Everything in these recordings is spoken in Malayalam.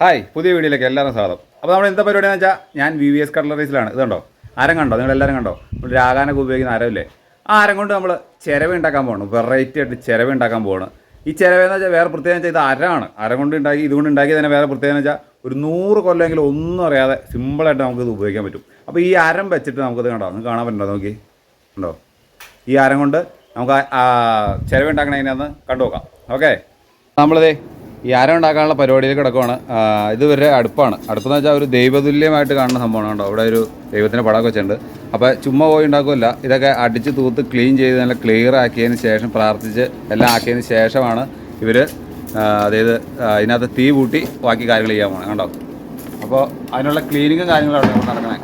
ഹായ് പുതിയ വീഡിയോയിലേക്ക് എല്ലാവരും സ്വാഗതം. അപ്പോൾ നമ്മൾ എന്താ പരിപാടി എന്ന് വെച്ചാൽ ഞാൻ വി വി എസ് കട്ലറീസിലാണ്. ഇതുണ്ടോ ആരം കണ്ടോ? നിങ്ങൾ എല്ലാവരും കണ്ടോ? നമ്മൾ രാഗാനൊക്കെ ഉപയോഗിക്കുന്ന ആരമില്ലേ? ആ ആരം കൊണ്ട് നമ്മൾ ചിരവ ഉണ്ടാക്കാൻ പോകണം വെറൈറ്റി ആയിട്ട് ചിരവ ഉണ്ടാക്കാൻ പോകണം ഈ ചിരവ എന്ന് വെച്ചാൽ വേറെ പ്രത്യേകം ഇത് അരമാണ് അരം കൊണ്ട് ഉണ്ടാക്കി ഇതുകൊണ്ട് ഉണ്ടാക്കി തന്നെ വേറെ പ്രത്യേകം എന്ന് വെച്ചാൽ ഒരു നൂറ് കൊല്ലമെങ്കിലും ഒന്നും അറിയാതെ സിമ്പിളായിട്ട് നമുക്കിത് ഉപയോഗിക്കാൻ പറ്റും. അപ്പോൾ ഈ അരം വെച്ചിട്ട് നമുക്കിത് കണ്ടോ? നിങ്ങൾക്ക് കാണാൻ പറ്റുന്നുണ്ടോ? നോക്കി. ഉണ്ടോ ഈ അരം കൊണ്ട് നമുക്ക് ചിരവ് ആ ചിരവ ഉണ്ടാക്കണ എങ്ങനെയാണെന്ന് കണ്ടു നോക്കാം ഓക്കെ നമ്മളിതേ ഈ ആരം ഉണ്ടാക്കാനുള്ള പരിപാടിയിൽ കിടക്കുവാണ്. ഇത് വരെ അടുപ്പാണ്. അടുപ്പെന്ന് വെച്ചാൽ ഒരു ദൈവതുല്യമായിട്ട് കാണുന്ന സംഭവമാണ് കേട്ടോ അവിടെ ഒരു ദൈവത്തിന്റെ പടമൊക്കെ വെച്ചിട്ടുണ്ട്. അപ്പോൾ ചുമ്മാ പോയി ഉണ്ടാക്കുമല്ല ഇതൊക്കെ അടിച്ച് തൂത്ത് ക്ലീൻ ചെയ്ത് നല്ല ക്ലിയർ ആക്കിയതിന് ശേഷം പ്രാർത്ഥിച്ച് എല്ലാം ആക്കിയതിന് ശേഷമാണ് ഇവർ അതായത് ഇതിനകത്ത് തീ കൂട്ടി ബാക്കി കാര്യങ്ങൾ ചെയ്യാൻ പോകണം കണ്ടോ? അപ്പോൾ അതിനുള്ള ക്ലീനിങ്ങും കാര്യങ്ങളും അവിടെ നടക്കണേ.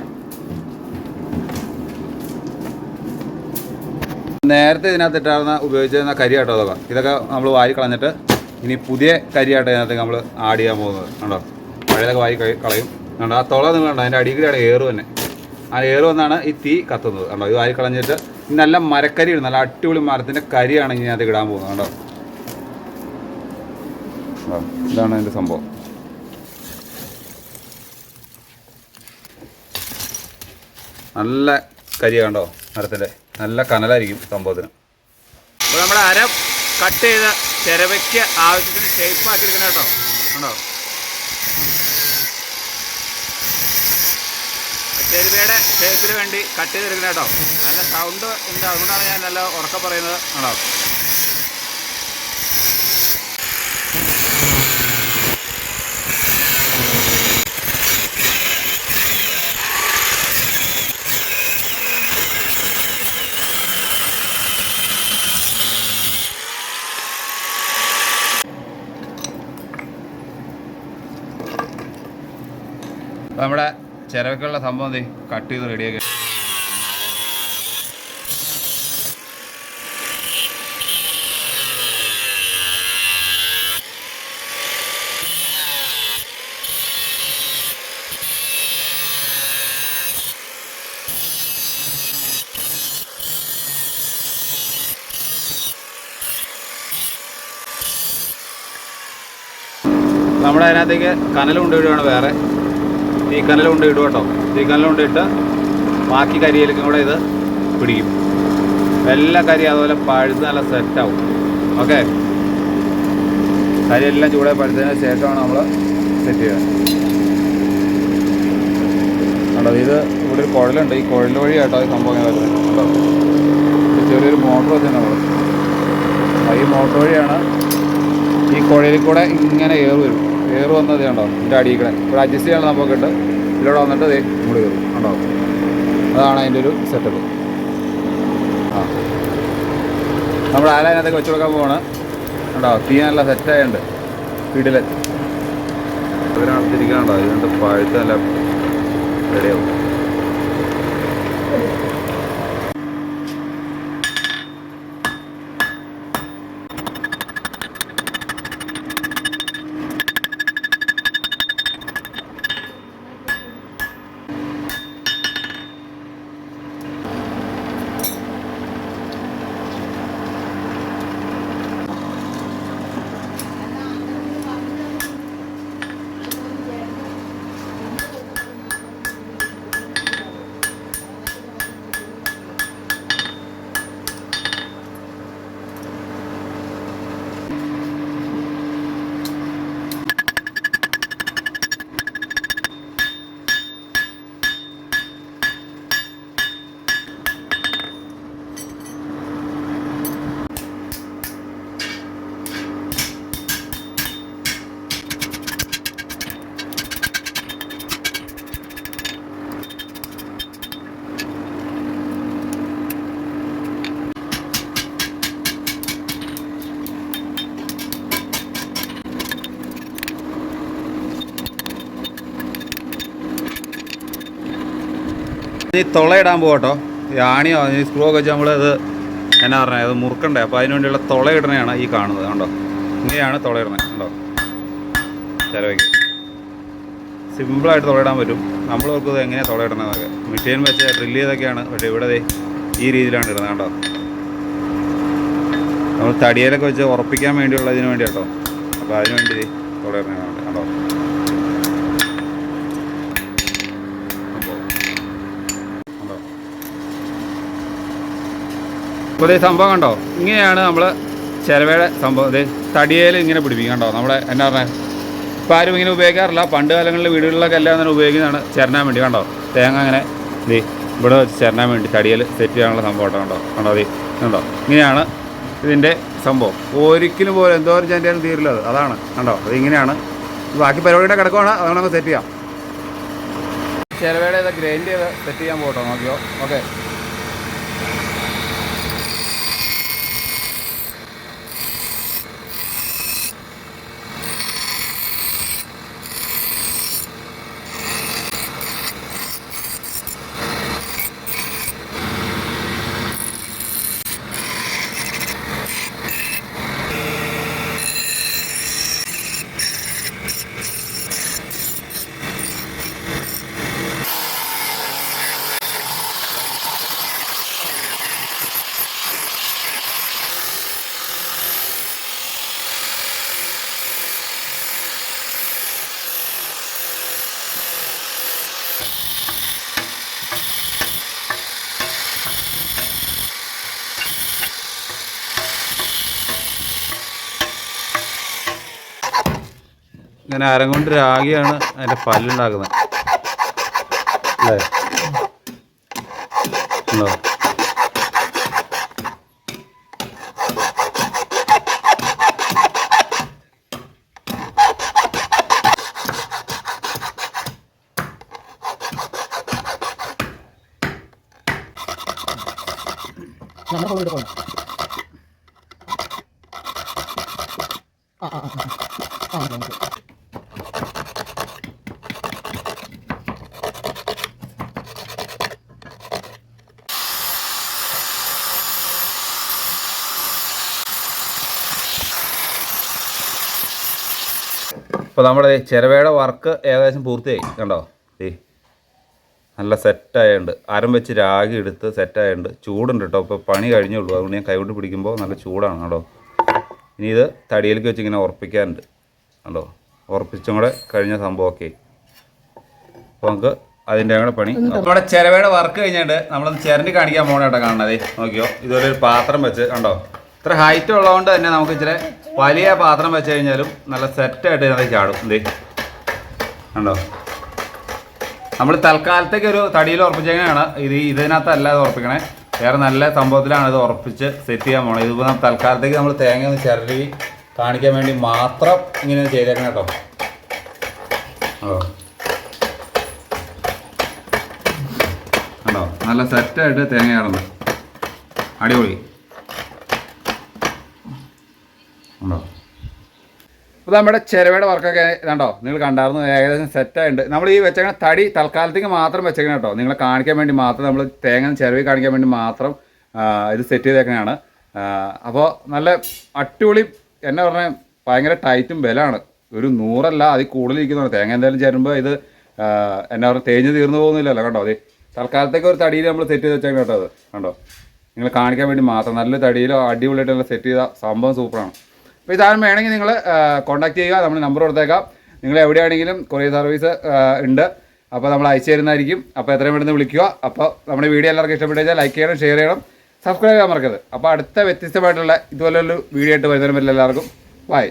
നേരത്തെ ഇതിനകത്ത് ഇട്ടാർന്ന ഉപയോഗിച്ചിരുന്ന കരി കേട്ടോ അതൊക്കെ ഇതൊക്കെ നമ്മൾ വാരി കളഞ്ഞിട്ട് ഇനി പുതിയ കരിയാട്ടോ അതിനകത്ത് നമ്മൾ ആഡ് ചെയ്യാൻ പോകുന്നത്. കണ്ടോ? പഴയതൊക്കെ വായി കളയും. കണ്ടോ? ആ തുള നിങ്ങൾ കണ്ടോ? അതിന്റെ അടിയിലാണ് ഏറ് തന്നെ. ആ ഏറ് വന്നാണ് ഈ തീ കത്തുന്നത്. കണ്ടോ? ഇത് വാരി കളഞ്ഞിട്ട് നല്ല മരക്കരി ഇടും. നല്ല അടിപൊളി മരത്തിന്റെ കരിയാണ് ഇനി അത് ഇടാൻ പോകുന്നത്. കണ്ടോ? ഇതാണ് അതിന്റെ സംഭവം. നല്ല കരി കണ്ടോ? മരത്തിന്റെ നല്ല കനലായിരിക്കും സംഭവത്തിന്. അപ്പോൾ നമ്മുടെ അരം കട്ട് ചെയ്ത് ചിരവയ്ക്ക് ആവശ്യത്തിന് ഷേപ്പ് ആക്കിയെടുക്കണം കേട്ടോ. ഉണ്ടോ? ചെരുവയുടെ ഷേപ്പിന് വേണ്ടി കട്ട് ചെയ്തെടുക്കണം കേട്ടോ. നല്ല സൗണ്ട് ഉണ്ട്. അതുകൊണ്ടാണ് ഞാൻ നല്ല ഉറക്കം പറയുന്നത്. ആണോ നമ്മുടെ ചിരവയ്ക്കുള്ള സംഭവം ദേ കട്ട് ചെയ്ത് റെഡിയാക്കി നമ്മുടെ അതിനകത്തേക്ക് കനൽ കൊണ്ടുവരികയാണ് വേറെ. തീ കനൽ കൊണ്ട് ഇടുക കേട്ടോ. തീക്കനൽ കനൽ കൊണ്ട് ഇട്ട് ബാക്കി കരിയിലേക്കും കൂടെ ഇത് പിടിക്കും. എല്ലാ കരി അതുപോലെ പഴുത്ത് നല്ല സെറ്റാവും ഓക്കെ കരിയെല്ലാം ചൂടെ പഴുത്തതിന് ശേഷമാണ് നമ്മൾ സെറ്റ് ചെയ്യുക. കണ്ടോ ഇത് ഇവിടെ ഒരു കുഴലുണ്ട്. ഈ കുഴൽ വഴി കേട്ടോ ഈ സംഭവം വരുന്നത്. കണ്ടോ? ചെറിയൊരു മോട്ടർ നമ്മൾ ഈ മോട്ടർ വഴിയാണ് ഈ കുഴലിൽ കൂടെ ഇങ്ങനെ ഏറ് വരും. ഏറ് വന്നത് കണ്ടോ ഇതിന്റെ അടിയിക്കണെ ഇവിടെ അഡ്ജസ്റ്റ് ചെയ്യാനുള്ള നമുക്ക് ഇട്ട് ഇതിലൂടെ വന്നിട്ട് ദേ ഇങ്ങോട്ട് കയറും. കണ്ടോ? അതാണ് അതിന്റെ ഒരു സെറ്റപ്പ് ആ. നമ്മൾ അതിനകത്തേക്ക് വെച്ച് കൊടുക്കാൻ പോവാണ്. കണ്ടോ? തീ നല്ല സെറ്റായുണ്ട് വീട്ടിലെ. അതിനകത്തിരിക്കണോ ഇതിന്റെ പഴുത്തല്ല റെഡിയാവും ഈ തുളയിടാൻ പോകട്ടോ ഈ ആണിയോ ഈ സ്ക്രൂ ഒക്കെ വെച്ച് നമ്മൾ അത് എന്നാ പറഞ്ഞത് അത് മുറുക്കണ്ടേ. അപ്പോൾ അതിന് വേണ്ടിയുള്ള തുള ഇടണയാണ് ഈ കാണുന്നത് കണ്ടോ? ഇങ്ങനെയാണ് തുളയിടണത് കണ്ടോ? ചിലവയ്ക്ക് സിമ്പിളായിട്ട് തുളയിടാൻ പറ്റും. നമ്മൾ ഓർക്കുന്നത് എങ്ങനെയാണ് തുളയിടണതൊക്കെ മെഷീൻ വെച്ച് ഡ്രില്ല് ചെയ്തൊക്കെയാണ്. പക്ഷേ ഇവിടെ ഈ രീതിയിലാണ് ഇടുന്നത് കണ്ടോ? നമ്മൾ തടിയിലൊക്കെ വെച്ച് ഉറപ്പിക്കാൻ വേണ്ടിയുള്ള ഇതിന് വേണ്ടി കേട്ടോ അപ്പോൾ അതിന് വേണ്ടി തുളയിടണതാണ് കണ്ടോ? അപ്പോൾ ഇതേ സംഭവം കണ്ടോ? ഇങ്ങനെയാണ് നമ്മൾ ചിലവയുടെ സംഭവം. അതെ തടിയേൽ ഇങ്ങനെ പിടിപ്പിക്കും കണ്ടോ? നമ്മുടെ എന്നാ പറഞ്ഞാൽ ഇപ്പോൾ ആരും ഇങ്ങനെ ഉപയോഗിക്കാറില്ല. പണ്ട് കാലങ്ങളിൽ വീടുകളിലൊക്കെ എല്ലാം തന്നെ ഉപയോഗിക്കുന്നതാണ് ചേരനാൻ വേണ്ടി കണ്ടോ? തേങ്ങ അങ്ങനെ ദേ ഇവിടെ ചേരനാൻ വേണ്ടി തടിയേൽ സെറ്റ് ചെയ്യാനുള്ള സംഭവം കണ്ടോ? കണ്ടോ ദേ? കണ്ടോ? ഇങ്ങനെയാണ് ഇതിന്റെ സംഭവം. ഒരിക്കലും പോലും എന്തോ ഒരു ചെണ്ടിയാലും തീരില്ല അത്. അതാണ് കണ്ടോ? അത് ഇങ്ങനെയാണ്. ബാക്കി പരിപാടിയുടെ കിടക്കുവാണ് അതുകൊണ്ട് നമുക്ക് സെറ്റ് ചെയ്യാം. ചിലവേടെ ഇത് ഗ്രൈൻഡ് ചെയ്ത് സെറ്റ് ചെയ്യാൻ പോട്ടോ നോക്കിയോ? ഓക്കെ. ഇങ്ങനെ അരം കൊണ്ട് രാഗിയാണ് അതിന്റെ പല്ലുണ്ടാക്കുന്നത് അല്ലേ ഉണ്ടോ നമ്മുടെ ആ ആ ആ ആ ആ ഇപ്പോൾ നമ്മുടെ ചിരവയുടെ വർക്ക് ഏകദേശം പൂർത്തിയായി. കണ്ടോ? ഈ നല്ല സെറ്റായുണ്ട് അരം വെച്ച് രാഗി എടുത്ത് സെറ്റായുണ്ട് ചൂടുണ്ട് കേട്ടോ. ഇപ്പോൾ പണി കഴിഞ്ഞേ ഉള്ളൂ അതുകൊണ്ട് ഞാൻ കൈകൊണ്ട് പിടിക്കുമ്പോൾ നല്ല ചൂടാണ് കേട്ടോ ഇനി ഇത് തടിയിലേക്ക് വെച്ച് ഇങ്ങനെ ഉറപ്പിക്കാനുണ്ട്. കണ്ടോ? ഉറപ്പിച്ചും കൂടെ കഴിഞ്ഞ സംഭവമൊക്കെ അപ്പോൾ നമുക്ക് അതിന്റെ കൂടെ പണി നമ്മുടെ ചിരവയുടെ വർക്ക് കഴിഞ്ഞിട്ട് നമ്മളൊന്ന് ചിരണ്ടി കാണിക്കാൻ പോകണം കേട്ടോ കാണണതേ നോക്കിയോ? ഇതുപോലെ ഒരു പാത്രം വെച്ച് കണ്ടോ? ഇത്ര ഹൈറ്റ് ഉള്ളതുകൊണ്ട് തന്നെ നമുക്ക് ഇച്ചിരി വലിയ പാത്രം വെച്ച് കഴിഞ്ഞാലും നല്ല സെറ്റായിട്ട് ഇതിനകത്ത് ചാടും. എന്തേ ഉണ്ടോ നമ്മൾ തൽക്കാലത്തേക്ക് ഒരു തടിയിൽ ഉറപ്പിച്ചേക്കാണ് ഇത് ഇതിനകത്തല്ല ഇത് ഉറപ്പിക്കണേ. വേറെ നല്ല സംഭവത്തിലാണ് ഇത് ഉറപ്പിച്ച് സെറ്റ് ചെയ്യാൻ പോകണം ഇതിപ്പോൾ നമ്മൾ തൽക്കാലത്തേക്ക് നമ്മൾ തേങ്ങ ഒന്ന് ചിരടി കാണിക്കാൻ വേണ്ടി മാത്രം ഇങ്ങനെ ചെയ്തേക്കണം കേട്ടോ. ഓ ഉണ്ടോ നല്ല സെറ്റായിട്ട് തേങ്ങ ഇറന്ന് അടിപൊളി. അപ്പോൾ നമ്മുടെ ചിരവയുടെ വർക്കൊക്കെ കണ്ടോ നിങ്ങൾ കണ്ടായിരുന്നു ഏകദേശം സെറ്റായിട്ടുണ്ട് നമ്മൾ ഈ വെച്ചേക്കണ തടി തൽക്കാലത്തേക്ക് മാത്രം വെച്ചേക്കണം കേട്ടോ. നിങ്ങളെ കാണിക്കാൻ വേണ്ടി മാത്രം നമ്മൾ തേങ്ങ ചിരവി കാണിക്കാൻ വേണ്ടി മാത്രം ഇത് സെറ്റ് ചെയ്തേക്കണതാണ്. അപ്പോൾ നല്ല അടിപൊളി എന്നെ പറഞ്ഞാൽ ഭയങ്കര ടൈറ്റും വിലയാണ് ഒരു നൂറല്ല അതിൽ കൂടുതൽ ഇരിക്കുന്നതാണ്. തേങ്ങ എന്തായാലും ചേരുമ്പോൾ ഇത് എന്നെ പറയുക തേഞ്ഞ് തീർന്നു പോകുന്നില്ലല്ലോ കണ്ടോ? അതെ തൽക്കാലത്തേക്ക് ഒരു തടിയിൽ നമ്മൾ സെറ്റ് ചെയ്ത് വെച്ചേക്കണം കേട്ടോ അത്. കണ്ടോ? നിങ്ങൾ കാണിക്കാൻ വേണ്ടി മാത്രം നല്ല തടിയിലോ അടിപൊളിയായിട്ട് സെറ്റ് ചെയ്ത സംഭവം സൂപ്പറാണ് അപ്പോൾ ഇതാരും വേണമെങ്കിൽ നിങ്ങൾ കോൺടാക്ട് ചെയ്യുക. നമ്മൾ നമ്പർ കൊടുത്തേക്കാം. നിങ്ങൾ എവിടെയാണെങ്കിലും കൊറിയർ സർവീസ് ഉണ്ട്. അപ്പോൾ നമ്മൾ അയച്ചു തരുന്നതായിരിക്കും. അപ്പോൾ എത്രയും പെട്ടെന്ന് വിളിക്കുക. അപ്പോൾ നമ്മുടെ വീഡിയോ എല്ലാവർക്കും ഇഷ്ടപ്പെട്ടു ലൈക്ക് ചെയ്യണം ഷെയർ ചെയ്യണം സബ്സ്ക്രൈബ് ചെയ്യാൻ മറക്കരുത്. അപ്പോൾ അടുത്ത വ്യത്യസ്തമായിട്ടുള്ള ഇതുപോലൊരു വീഡിയോ ആയിട്ട് വരുന്നവരും എല്ലാവർക്കും ബൈ